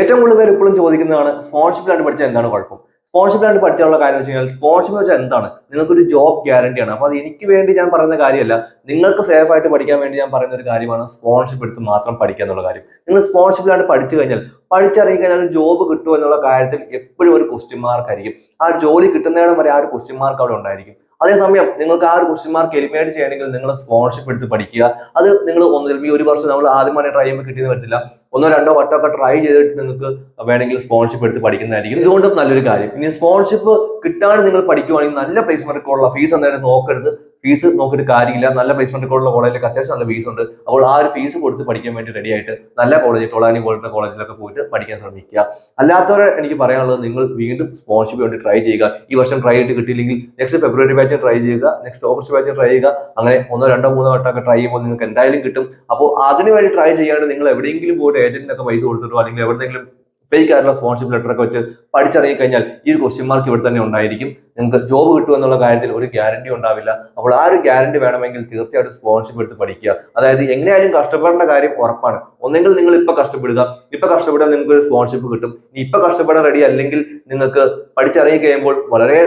ഏറ്റവും കൂടുതൽ പേര് ഇപ്പോഴും ചോദിക്കുന്നതാണ് സ്പോൺഷിപ്പിലാണ്ട് പഠിച്ചാൽ എന്താണ് കുഴപ്പം? സ്പോൺഷിപ്പിലാണ്ട് പഠിച്ചാലുള്ള കാര്യം വെച്ച് കഴിഞ്ഞാൽ സ്പോൺഷിപ്പ് വെച്ചാൽ എന്താണ്? നിങ്ങൾക്കൊരു ജോബ് ഗ്യാരണ്ടിയാണ് അപ്പോൾ അത് എനിക്ക് വേണ്ടി ഞാൻ പറയുന്ന കാര്യമല്ല. നിങ്ങൾക്ക് സേഫ് ആയിട്ട് പഠിക്കാൻ വേണ്ടി ഞാൻ പറയുന്ന ഒരു കാര്യമാണ് സ്പോൺഷിപ്പ് എടുത്ത് മാത്രം പഠിക്കുക എന്നുള്ള കാര്യം. നിങ്ങൾ സ്പോൺഷിപ്പിലാണ്ട് പഠിച്ചു കഴിഞ്ഞാൽ പഠിച്ചിറങ്ങി കഴിഞ്ഞാൽ ജോബ് കിട്ടുമോ എന്നുള്ള കാര്യത്തിൽ എപ്പോഴും ഒരു ക്വസ്റ്റ്യൻ മാർക്ക് ആയിരിക്കും. ആ ജോലി കിട്ടുന്നതിടം വരെ ആ ഒരു ക്വസ്റ്റ്യൻ മാർക്ക് അവിടെ ഉണ്ടായിരിക്കും. അതേസമയം നിങ്ങൾക്ക് ആ ഒരു ക്വസ്റ്റ്യൻ മാർക്ക് എലിമിനേറ്റ് ചെയ്യണമെങ്കിൽ നിങ്ങൾ സ്പോൺഷിപ്പ് എടുത്ത് പഠിക്കുക. അത് നിങ്ങൾ ഒന്ന് ഒരു വർഷം നമ്മൾ ആദ്യമായി ട്രൈ ചെയ്യുമ്പോൾ കിട്ടിയെന്ന് വരത്തില്ല. ഒന്നോ രണ്ടോ വട്ടോ ഒക്കെ ട്രൈ ചെയ്തിട്ട് നിങ്ങൾക്ക് വേണമെങ്കിൽ സ്പോൺഷിപ്പ് എടുത്ത് പഠിക്കുന്നതായിരിക്കും. ഇതുകൊണ്ടും നല്ലൊരു കാര്യം. ഇനി സ്പോൺഷിപ്പ് കിട്ടാണ്ട് നിങ്ങൾ പഠിക്കുവാണെങ്കിൽ നല്ല പ്ലേസ്മെന്റ് ഉള്ള ഫീസ് എന്തായാലും നോക്കരുത്. ഫീസ് നോക്കിയിട്ട് കാര്യമില്ല. നല്ല പ്ലേസ്മെന്റ് ഉള്ള കോളേജിലൊക്കെ അത്യാവശ്യം നല്ല ഫീസ് ഉണ്ട്. അപ്പോൾ ആ ഒരു ഫീസ് കൊടുത്ത് പഠിക്കാൻ വേണ്ടി റെഡി ആയിട്ട് നല്ല കോളേജ് ടോളാനി പോലത്തെ കോളേജിലൊക്കെ പോയിട്ട് പഠിക്കാൻ ശ്രമിക്കുക. അല്ലാത്തവരെ എനിക്ക് പറയാനുള്ളത് നിങ്ങൾ വീണ്ടും സ്പോൺഷിപ്പ് വേണ്ടി ട്രൈ ചെയ്യുക. ഈ വർഷം ട്രൈ ചെയ്തിട്ട് കിട്ടിയില്ലെങ്കിൽ നെക്സ്റ്റ് ഫെബ്രുവരി ബാച്ച് ട്രൈ ചെയ്യുക. നെക്സ്റ്റ് ഓഗസ്റ്റ് ബാച്ച് ട്രൈ ചെയ്യുക. അങ്ങനെ ഒന്നോ രണ്ടോ മൂന്നോ വട്ടമൊക്കെ ട്രൈ ചെയ്യുമ്പോൾ നിങ്ങൾക്ക് എന്തായാലും കിട്ടും. അപ്പോൾ അതിനുവേണ്ടി ട്രൈ ചെയ്യാണ്ട് നിങ്ങൾ എവിടെയെങ്കിലും പോയിട്ട് ഏജന്റിനൊക്കെ പൈസ കൊടുത്തിട്ടോ അല്ലെങ്കിൽ എവിടെയെങ്കിലും ഫേക്ക് ആയിട്ടുള്ള സ്പോൺഷിപ്പ് ലെറ്റർ ഒക്കെ വെച്ച് പഠിച്ചിറങ്ങി കഴിഞ്ഞാൽ ഈ ഒരു ക്വസ്റ്റ്യൻ മാർക്ക് ഇവിടെ തന്നെ ഉണ്ടായിരിക്കും. നിങ്ങൾക്ക് ജോബ് കിട്ടും എന്നുള്ള കാര്യത്തിൽ ഒരു ഗ്യാരണ്ടി ഉണ്ടാവില്ല. അപ്പോൾ ആ ഒരു ഗ്യാരണ്ടി വേണമെങ്കിൽ തീർച്ചയായിട്ടും സ്പോൺഷിപ്പ് എടുത്ത് പഠിക്കുക. അതായത് എങ്ങനെയായാലും കഷ്ടപ്പെടേണ്ട കാര്യം ഉറപ്പാണ്. ഒന്നെങ്കിൽ നിങ്ങൾ ഇപ്പൊ കഷ്ടപ്പെടുക. ഇപ്പൊ കഷ്ടപ്പെടാൻ നിങ്ങൾക്ക് ഒരു സ്പോൺഷിപ്പ് കിട്ടും ഇപ്പൊ കഷ്ടപ്പെടാൻ റെഡി അല്ലെങ്കിൽ നിങ്ങൾക്ക് പഠിച്ചിറങ്ങി കഴിയുമ്പോൾ വളരെ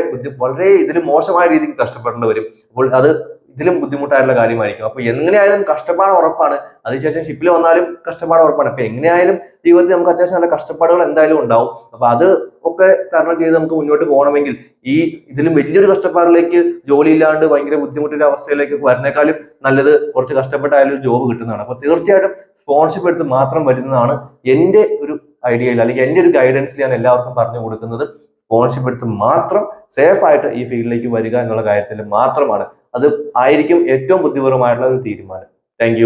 വളരെ ഇതിന് മോശമായ രീതിക്ക് കഷ്ടപ്പെടേണ്ടി വരും. അപ്പോൾ അത് ഇതിലും ബുദ്ധിമുട്ടായിട്ടുള്ള കാര്യമായിരിക്കും. അപ്പൊ എങ്ങനെയായാലും കഷ്ടപ്പാട് ഉറപ്പാണ്. അതിനുശേഷം ഷിപ്പിൽ വന്നാലും കഷ്ടപ്പാട് ഉറപ്പാണ്. അപ്പൊ എങ്ങനെയായാലും ജീവിതത്തിൽ നമുക്ക് അത്യാവശ്യം നല്ല കഷ്ടപ്പാടുകൾ എന്തായാലും ഉണ്ടാവും. അപ്പൊ അത് ഒക്കെ തരണം ചെയ്ത് നമുക്ക് മുന്നോട്ട് പോകണമെങ്കിൽ ഈ ഇതിലും വലിയൊരു കഷ്ടപ്പാടിലേക്ക് ജോലി ഇല്ലാണ്ട് ഭയങ്കര ബുദ്ധിമുട്ടിന്റെ അവസ്ഥയിലേക്ക് വരുന്നേക്കാളും നല്ലത് കുറച്ച് കഷ്ടപ്പെട്ടായാലും ഒരു ജോബ് കിട്ടുന്നതാണ്. അപ്പൊ തീർച്ചയായിട്ടും സ്പോൺസർഷിപ്പ് എടുത്ത് മാത്രം വരുന്നതാണ് എന്റെ ഒരു ഐഡിയയിൽ അല്ലെങ്കിൽ എന്റെ ഒരു ഗൈഡൻസിൽ ഞാൻ എല്ലാവർക്കും പറഞ്ഞു കൊടുക്കുന്നത്. സ്പോൺസർഷിപ്പ് എടുത്ത് മാത്രം സേഫ് ആയിട്ട് ഈ ഫീൽഡിലേക്ക് വരിക എന്നുള്ള കാര്യത്തിൽ മാത്രമാണ് അത് ആയിരിക്കും ഏറ്റവും ബുദ്ധിപരമായിട്ടുള്ള ഒരു തീരുമാനം. താങ്ക്